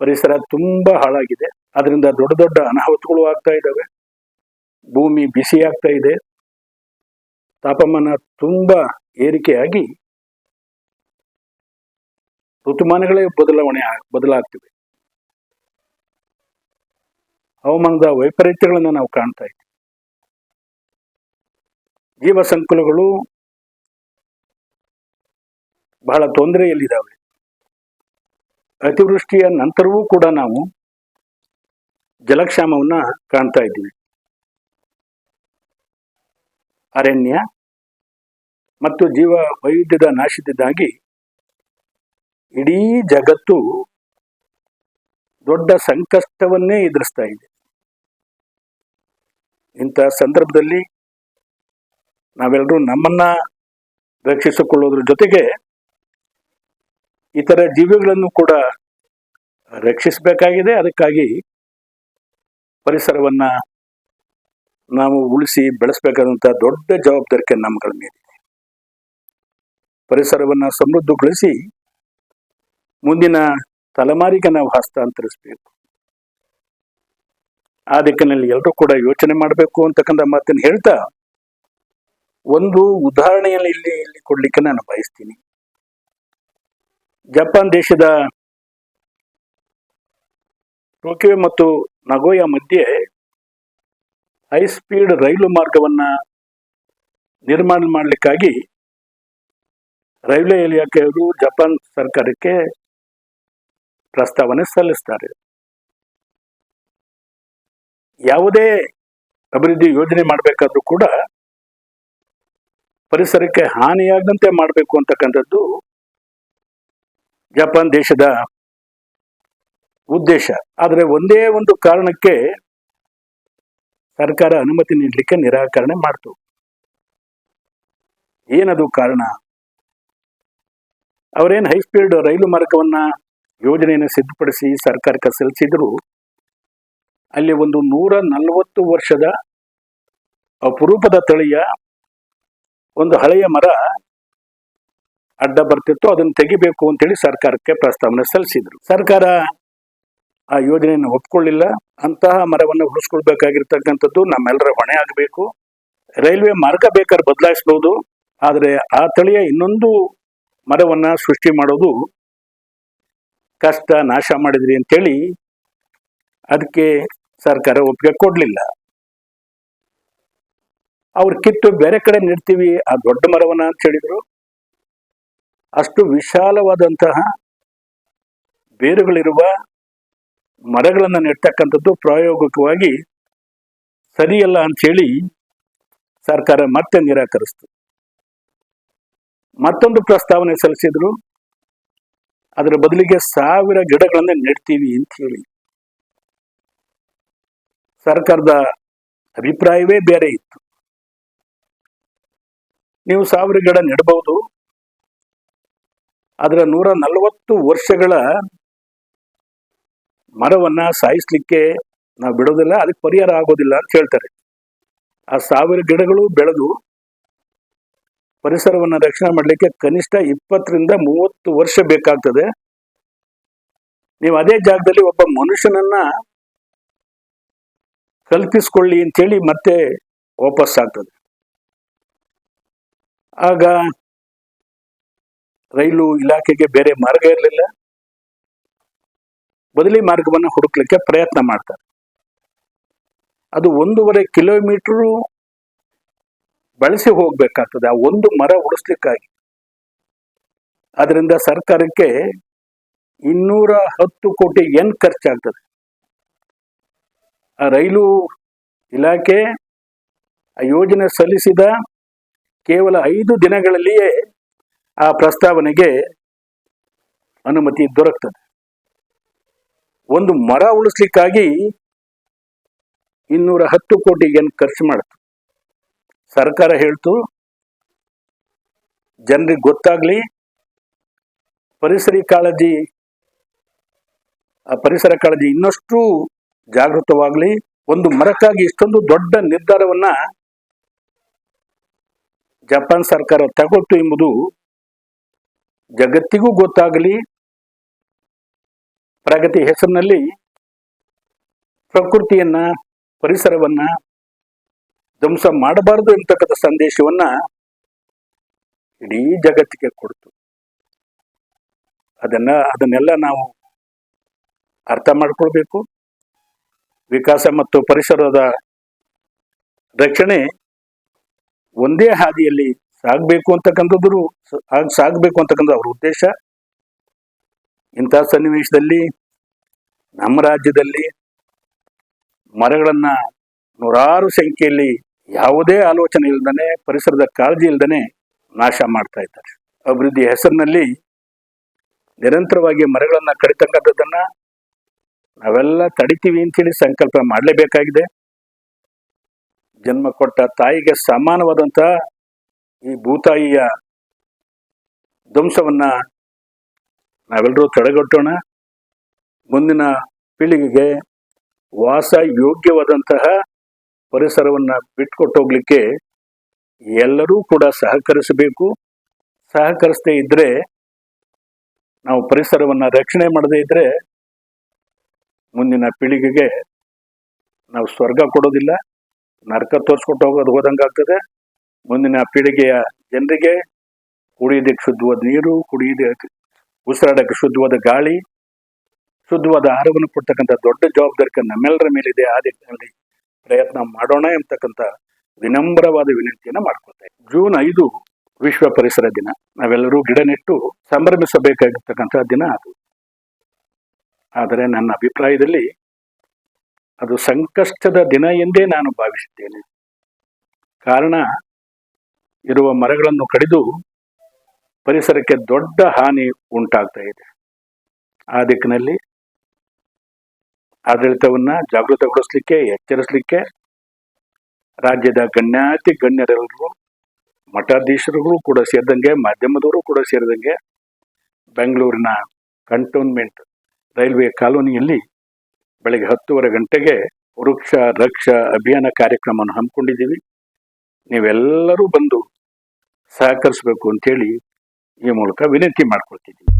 ಪರಿಸರ ತುಂಬಾ ಹಾಳಾಗಿದೆ. ಅದರಿಂದ ದೊಡ್ಡ ದೊಡ್ಡ ಅನಾಹುತಗಳು ಆಗ್ತಾ ಇದ್ದಾವೆ. ಭೂಮಿ ಬಿಸಿ ಆಗ್ತಾ ಇದೆ. ತಾಪಮಾನ ತುಂಬಾ ಏರಿಕೆಯಾಗಿ ಋತುಮಾನಗಳೇ ಬದಲಾವಣೆ ಬದಲಾಗ್ತಿವೆ. ಹವಾಮಾನದ ವೈಪರೀತ್ಯಗಳನ್ನು ನಾವು ಕಾಣ್ತಾ ಇದ್ದೀವಿ. ಜೀವ ಸಂಕುಲಗಳು ಬಹಳ ತೊಂದರೆಯಲ್ಲಿದ್ದಾವೆ. ಅತಿವೃಷ್ಟಿಯ ನಂತರವೂ ಕೂಡ ನಾವು ಜಲಕ್ಷಾಮವನ್ನ ಕಾಣ್ತಾ ಇದ್ದೀವಿ. ಅರಣ್ಯ ಮತ್ತು ಜೀವ ವೈವಿಧ್ಯದ ನಾಶದಿಂದಾಗಿ ಇಡೀ ಜಗತ್ತು ದೊಡ್ಡ ಸಂಕಷ್ಟವನ್ನೇ ಎದುರಿಸ್ತಾ ಇದೆ. ಇಂಥ ಸಂದರ್ಭದಲ್ಲಿ ನಾವೆಲ್ಲರೂ ನಮ್ಮನ್ನ ರಕ್ಷಿಸಿಕೊಳ್ಳೋದ್ರ ಜೊತೆಗೆ ಇತರ ಜೀವಿಗಳನ್ನು ಕೂಡ ರಕ್ಷಿಸಬೇಕಾಗಿದೆ. ಅದಕ್ಕಾಗಿ ಪರಿಸರವನ್ನ ನಾವು ಉಳಿಸಿ ಬೆಳೆಸಬೇಕಾದಂಥ ದೊಡ್ಡ ಜವಾಬ್ದಾರಿಕೆ ನಮ್ಮಗಳ ಮೇಲಿದೆ. ಪರಿಸರವನ್ನ ಸಮೃದ್ಧಗೊಳಿಸಿ ಮುಂದಿನ ತಲೆಮಾರಿಗೆ ನಾವು ಹಸ್ತಾಂತರಿಸಬೇಕು. ಆ ದಿಕ್ಕಿನಲ್ಲಿ ಎಲ್ಲರೂ ಕೂಡ ಯೋಚನೆ ಮಾಡಬೇಕು ಅಂತಕ್ಕಂಥ ಮಾತನ್ನು ಹೇಳ್ತಾ ಒಂದು ಉದಾಹರಣೆಯಲ್ಲಿ ಇಲ್ಲಿ ಇಲ್ಲಿ ಕೊಡ್ಲಿಕ್ಕೆ ನಾನು ಬಯಸ್ತೀನಿ. ಜಪಾನ್ ದೇಶದ ಟೋಕಿಯೋ ಮತ್ತು ನಗೋಯ ಮಧ್ಯೆ ಹೈ ಸ್ಪೀಡ್ ರೈಲು ಮಾರ್ಗವನ್ನ ನಿರ್ಮಾಣ ಮಾಡಲಿಕ್ಕಾಗಿ ರೈಲ್ವೆ ಇಲಾಖೆಯವರು ಜಪಾನ್ ಸರ್ಕಾರಕ್ಕೆ ಪ್ರಸ್ತಾವನೆ ಸಲ್ಲಿಸ್ತಾರೆ. ಯಾವುದೇ ಅಭಿವೃದ್ಧಿ ಯೋಜನೆ ಮಾಡಬೇಕಾದ್ರೂ ಕೂಡ ಪರಿಸರಕ್ಕೆ ಹಾನಿಯಾಗದಂತೆ ಮಾಡಬೇಕು ಅಂತಕ್ಕಂಥದ್ದು ಜಪಾನ್ ದೇಶದ ಉದ್ದೇಶ. ಆದರೆ ಒಂದೇ ಒಂದು ಕಾರಣಕ್ಕೆ ಸರ್ಕಾರ ಅನುಮತಿ ನೀಡಲಿಕ್ಕೆ ನಿರಾಕರಣೆ ಮಾಡ್ತು. ಏನದು ಕಾರಣ? ಅವರೇನು ಹೈಸ್ಪೀಡ್ ರೈಲು ಮಾರ್ಗವನ್ನ ಯೋಜನೆಯನ್ನು ಸಿದ್ಧಪಡಿಸಿ ಸರ್ಕಾರಕ್ಕೆ ಸಲ್ಲಿಸಿದ್ರು. ಅಲ್ಲಿ ಒಂದು ನೂರ ನಲವತ್ತು ವರ್ಷದ ಅಪರೂಪದ ತಳಿಯ ಒಂದು ಹಳೆಯ ಮರ ಅಡ್ಡ ಬರ್ತಿತ್ತು, ಅದನ್ನು ತೆಗಿಬೇಕು ಅಂತೇಳಿ ಸರ್ಕಾರಕ್ಕೆ ಪ್ರಸ್ತಾವನೆ ಸಲ್ಲಿಸಿದ್ರು. ಸರ್ಕಾರ ಆ ಯೋಜನೆಯನ್ನು ಒಪ್ಕೊಳ್ಳಿಲ್ಲ. ಅಂತಹ ಮರವನ್ನು ಉಳಿಸ್ಕೊಳ್ಬೇಕಾಗಿರ್ತಕ್ಕಂಥದ್ದು ನಮ್ಮೆಲ್ಲರ ಹೊಣೆ ಆಗಬೇಕು. ರೈಲ್ವೆ ಮಾರ್ಗ ಬೇಕಾದ್ರೆ ಬದಲಾಯಿಸಬಹುದು ಆದರೆ ಆ ತಳಿಯ ಇನ್ನೊಂದು ಮರವನ್ನ ಸೃಷ್ಟಿ ಮಾಡೋದು ಕಷ್ಟ, ನಾಶ ಮಾಡಿದ್ರಿ ಅಂತೇಳಿ ಅದಕ್ಕೆ ಸರ್ಕಾರ ಒಪ್ಪಿಗೆ ಕೊಡಲಿಲ್ಲ. ಅವ್ರು ಕಿತ್ತು ಬೇರೆ ಕಡೆ ನೆಡ್ತೀವಿ, ಆ ದೊಡ್ಡ ಮರವನ್ನ ಅಂತ ಹೇಳಿದ್ರು. ಅಷ್ಟು ವಿಶಾಲವಾದಂತಹ ಬೇರುಗಳಿರುವ ಮರಗಳನ್ನು ನೆಟ್ಟಕ್ಕಂಥದ್ದು ಪ್ರಾಯೋಗಿಕವಾಗಿ ಸರಿಯಲ್ಲ ಅಂಥೇಳಿ ಸರ್ಕಾರ ಮತ್ತೆ ನಿರಾಕರಿಸ್ತು. ಮತ್ತೊಂದು ಪ್ರಸ್ತಾವನೆ ಸಲ್ಲಿಸಿದ್ರು, ಅದರ ಬದಲಿಗೆ ಸಾವಿರ ಗಿಡಗಳನ್ನ ನೆಡ್ತೀವಿ ಅಂತ ಹೇಳಿ ಸರ್ಕಾರದ ಅಭಿಪ್ರಾಯವೇ ಬೇರೆ ಇತ್ತು. ನೀವು ಸಾವಿರ ಗಿಡ ನೆಡಬಹುದು ಅದರ ನೂರ ನಲವತ್ತು ವರ್ಷಗಳ ಮರವನ್ನ ಸಾಯಿಸ್ಲಿಕ್ಕೆ ನಾವು ಬಿಡೋದಿಲ್ಲ, ಅದಕ್ಕೆ ಪರಿಹಾರ ಆಗೋದಿಲ್ಲ ಅಂತ ಹೇಳ್ತಾರೆ. ಆ ಸಾವಿರ ಗಿಡಗಳು ಬೆಳೆದು ಪರಿಸರವನ್ನ ರಕ್ಷಣೆ ಮಾಡಲಿಕ್ಕೆ ಕನಿಷ್ಠ ಇಪ್ಪತ್ತರಿಂದ ಮೂವತ್ತು ವರ್ಷ ಬೇಕಾಗ್ತದೆ. ನೀವು ಅದೇ ಜಾಗದಲ್ಲಿ ಒಬ್ಬ ಮನುಷ್ಯನನ್ನ ಕಲ್ಪಿಸ್ಕೊಳ್ಳಿ ಅಂತೇಳಿ ಮತ್ತೆ ವಾಪಸ್ ಆಗ್ತದೆ ಆಗ ರೈಲು ಇಲಾಖೆಗೆ ಬೇರೆ ಮಾರ್ಗ ಇರಲಿಲ್ಲ. ಬದಲಿ ಮಾರ್ಗವನ್ನು ಹುಡುಕ್ಲಿಕ್ಕೆ ಪ್ರಯತ್ನ ಮಾಡ್ತಾರೆ. ಅದು ಒಂದೂವರೆ ಕಿಲೋಮೀಟರ್ ಬಳಸಿ ಹೋಗ್ಬೇಕಾಗ್ತದೆ, ಆ ಒಂದು ಮರ ಉಳಿಸ್ಲಿಕ್ಕಾಗಿ. ಅದರಿಂದ ಸರ್ಕಾರಕ್ಕೆ ಇನ್ನೂರ ಹತ್ತು ಕೋಟಿ ಎನ್ ಖರ್ಚಾಗ್ತದೆ? ಆ ರೈಲು ಇಲಾಖೆ ಆ ಯೋಜನೆ ಸಲ್ಲಿಸಿದ ಕೇವಲ ಐದು ದಿನಗಳಲ್ಲಿಯೇ ಆ ಪ್ರಸ್ತಾವನೆಗೆ ಅನುಮತಿ ದೊರಕ್ತದೆ. ಒಂದು ಮರ ಉಳಿಸ್ಲಿಕ್ಕಾಗಿ ಇನ್ನೂರ ಹತ್ತು ಕೋಟಿ ಏನು ಖರ್ಚು ಮಾಡುತ್ತೆ ಸರ್ಕಾರ ಹೇಳ್ತು, ಜನರಿಗೆ ಗೊತ್ತಾಗ್ಲಿ, ಪರಿಸರ ಕಾಳಜಿ, ಆ ಪರಿಸರ ಕಾಳಜಿ ಇನ್ನಷ್ಟು ಜಾಗೃತವಾಗಲಿ, ಒಂದು ಮರಕ್ಕಾಗಿ ಇಷ್ಟೊಂದು ದೊಡ್ಡ ನಿರ್ಧಾರವನ್ನ ಜಪಾನ್ ಸರ್ಕಾರ ತಗೊಳ್ತು ಎಂಬುದು ಜಗತ್ತಿಗೂ ಗೊತ್ತಾಗಲಿ, ಪ್ರಗತಿ ಹೆಸರಿನಲ್ಲಿ ಪ್ರಕೃತಿಯನ್ನ, ಪರಿಸರವನ್ನ ಧ್ವಂಸ ಮಾಡಬಾರದು ಎಂತಕ್ಕಂಥ ಸಂದೇಶವನ್ನ ಇಡೀ ಜಗತ್ತಿಗೆ ಕೊಡ್ತು. ಅದನ್ನ, ಅದನ್ನೆಲ್ಲ ನಾವು ಅರ್ಥ ಮಾಡ್ಕೊಳ್ಬೇಕು. ವಿಕಾಸ ಮತ್ತು ಪರಿಸರದ ರಕ್ಷಣೆ ಒಂದೇ ಹಾದಿಯಲ್ಲಿ ಸಾಗಬೇಕು ಅಂತಕ್ಕಂಥದ್ದು ಹಾಗೆ ಸಾಗಬೇಕು ಅಂತಕ್ಕಂಥ ಅವ್ರ ಉದ್ದೇಶ. ಇಂಥ ಸನ್ನಿವೇಶದಲ್ಲಿ ನಮ್ಮ ರಾಜ್ಯದಲ್ಲಿ ಮರಗಳನ್ನ ನೂರಾರು ಸಂಖ್ಯೆಯಲ್ಲಿ ಯಾವುದೇ ಆಲೋಚನೆ ಇಲ್ದನೆ, ಪರಿಸರದ ಕಾಳಜಿ ಇಲ್ದನೆ ನಾಶ ಮಾಡ್ತಾ ಇದ್ದಾರೆ. ಅಭಿವೃದ್ಧಿ ಹೆಸರಿನಲ್ಲಿ ನಿರಂತರವಾಗಿ ಮರಗಳನ್ನ ಕಡಿತಕ್ಕಂಥದ್ದನ್ನ ನಾವೆಲ್ಲ ತಡಿತೀವಿ ಅಂತೇಳಿ ಸಂಕಲ್ಪ ಮಾಡಲೇಬೇಕಾಗಿದೆ. ಜನ್ಮ ಕೊಟ್ಟ ತಾಯಿಗೆ ಸಮಾನವಾದಂತ ಈ ಭೂತಾಯಿಯ ಧ್ವಂಸವನ್ನು ನಾವೆಲ್ಲರೂ ತಡೆಗಟ್ಟೋಣ. ಮುಂದಿನ ಪೀಳಿಗೆಗೆ ವಾಸ ಯೋಗ್ಯವಾದಂತಹ ಪರಿಸರವನ್ನ ಬಿಟ್ಕೊಟ್ಟೋಗ್ಲಿಕ್ಕೆ ಎಲ್ಲರೂ ಕೂಡ ಸಹಕರಿಸಬೇಕು. ಸಹಕರಿಸದೇ ಇದ್ದರೆ ನಾವು ಪರಿಸರವನ್ನ ರಕ್ಷಣೆ ಮಾಡದೇ ಇದ್ದರೆ ಮುಂದಿನ ಪೀಳಿಗೆಗೆ ನಾವು ಸ್ವರ್ಗ ಕೊಡೋದಿಲ್ಲ. ನರಕ ತೋರಿಸ್ಕೊಟ್ಟು ಹೋಗೋದು ಹೋದಂಗಾಗ್ತದೆ. ಮುಂದಿನ ಪೀಳಿಗೆಯ ಜನರಿಗೆ ಕುಡಿಯೋದಕ್ಕೆ ಶುದ್ಧವಾದ ನೀರು ಕುಡಿಯೋದಕ್ಕೆ ಉಸಿರಾಡಕ್ಕೆ ಶುದ್ಧವಾದ ಗಾಳಿ, ಶುದ್ಧವಾದ ಆಹಾರವನ್ನು ಕೊಡ್ತಕ್ಕಂಥ ದೊಡ್ಡ ಜವಾಬ್ದಾರಿ ನಮ್ಮೆಲ್ಲರ ಮೇಲಿದೆ. ಆ ದಿಕ್ಕಿನಲ್ಲಿ ಪ್ರಯತ್ನ ಮಾಡೋಣ ಎಂಬತಕ್ಕಂಥ ವಿನಮ್ರವಾದ ವಿನಂತಿಯನ್ನ ಮಾಡ್ಕೊಳ್ತಾ ಜೂನ್ ಐದು ವಿಶ್ವ ಪರಿಸರ ದಿನ. ನಾವೆಲ್ಲರೂ ಗಿಡ ನೆಟ್ಟು ಸಂಭ್ರಮಿಸಬೇಕಾಗಿರ್ತಕ್ಕಂಥ ದಿನ ಅದು. ಆದರೆ ನನ್ನ ಅಭಿಪ್ರಾಯದಲ್ಲಿ ಅದು ಸಂಕಷ್ಟದ ದಿನ ಎಂದೇ ನಾನು ಭಾವಿಸುತ್ತೇನೆ. ಕಾರಣ ಇರುವ ಮರಗಳನ್ನು ಕಡಿದು ಪರಿಸರಕ್ಕೆ ದೊಡ್ಡ ಹಾನಿ ಉಂಟಾಗ್ತಾ ಇದೆ. ಆ ದಿಕ್ಕಿನಲ್ಲಿ ಆಡಳಿತವನ್ನ ಜಾಗೃತಗೊಳಿಸ್ಲಿಕ್ಕೆ, ಎಚ್ಚರಿಸಲಿಕ್ಕೆ ರಾಜ್ಯದ ಗಣ್ಯಾತಿ ಗಣ್ಯರೆಲ್ಲರೂ, ಮಠಾಧೀಶರುಗಳು ಕೂಡ ಸೇರಿದಂಗೆ, ಮಾಧ್ಯಮದವರು ಕೂಡ ಸೇರಿದಂಗೆ ಬೆಂಗಳೂರಿನ ಕಂಟೋನ್ಮೆಂಟ್ ರೈಲ್ವೆ ಕಾಲೋನಿಯಲ್ಲಿ ಬೆಳಗ್ಗೆ ಹತ್ತುವರೆ ಗಂಟೆಗೆ ವೃಕ್ಷ ರಕ್ಷ ಅಭಿಯಾನ ಕಾರ್ಯಕ್ರಮವನ್ನು ಹಮ್ಮಿಕೊಂಡಿದ್ದೀವಿ. ನೀವೆಲ್ಲರೂ ಬಂದು ಸಹಕರಿಸಬೇಕು ಅಂತೇಳಿ ಈ ಮೂಲಕ ವಿನಂತಿ ಮಾಡ್ಕೊಳ್ತಿದ್ದೀವಿ